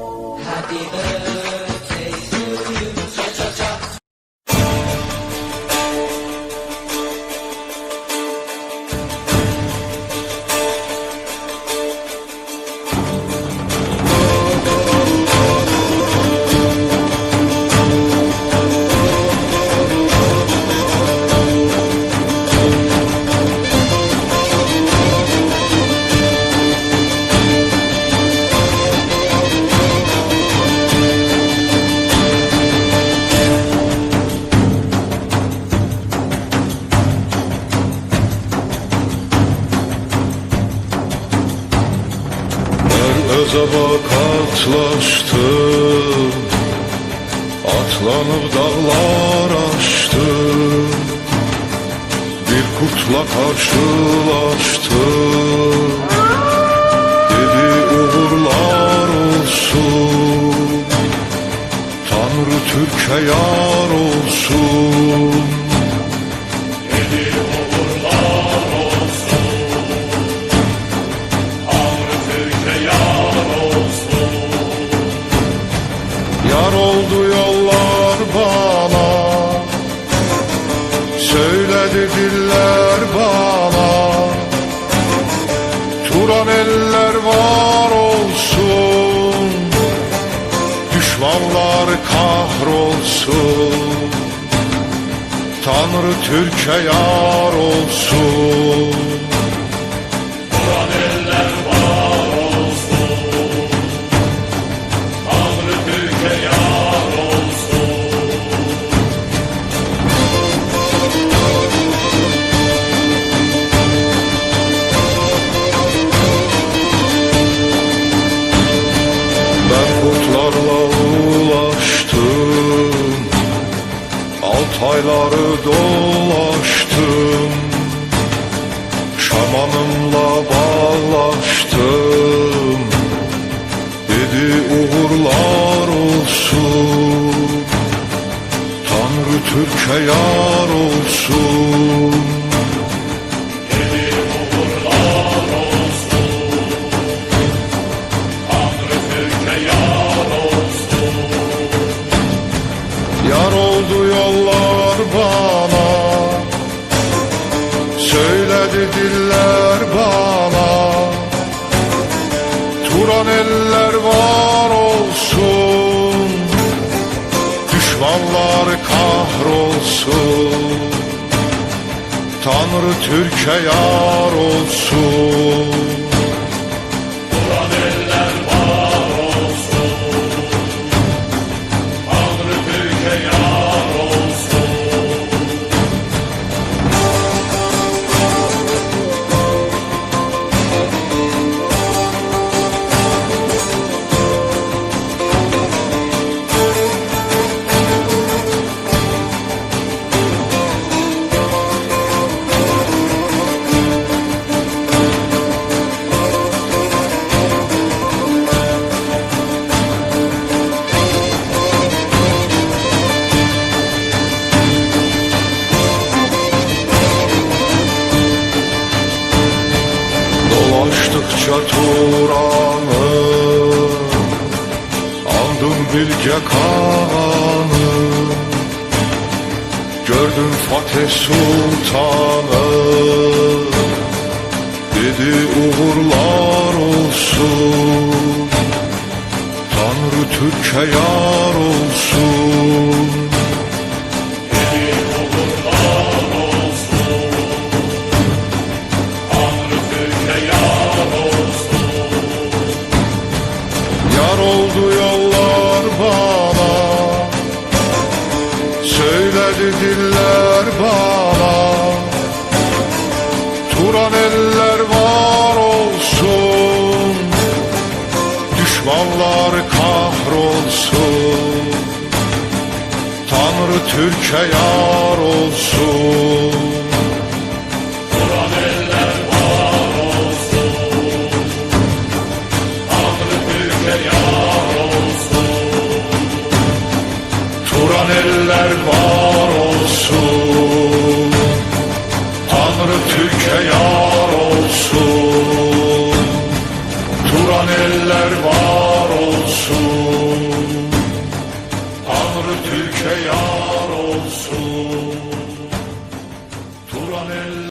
Happy birthday. Özaba katlaştım Atlanıp dağlar aştım. Bir kurtla karşılaştım. Dedi uğurlar olsun. Tanrı Türk'e yar olsun. Yar Diller bana. Turan eller var olsun. Düşmanlar kahrolsun. Tanrı Türk'e yar olsun. Ben Altayları dolaştım. Şamanımla bağlaştım. Dedi uğurlar olsun. Tanrı Türk'e yar olsun. Yar oldu yollar Diller bana. Turan eller var olsun. Düşmanlar kahrolsun. Tanrı Türk'e yar olsun Turan'ı Andım Bilge Kağan'ı Gördüm Fatih Sultan'ı Dedi uğurlar olsun. Tanrı Türk'e yar olsun Diller bana Turan eller var olsun Düşmanlar kahrolsun Tanrı Türk'e yar olsun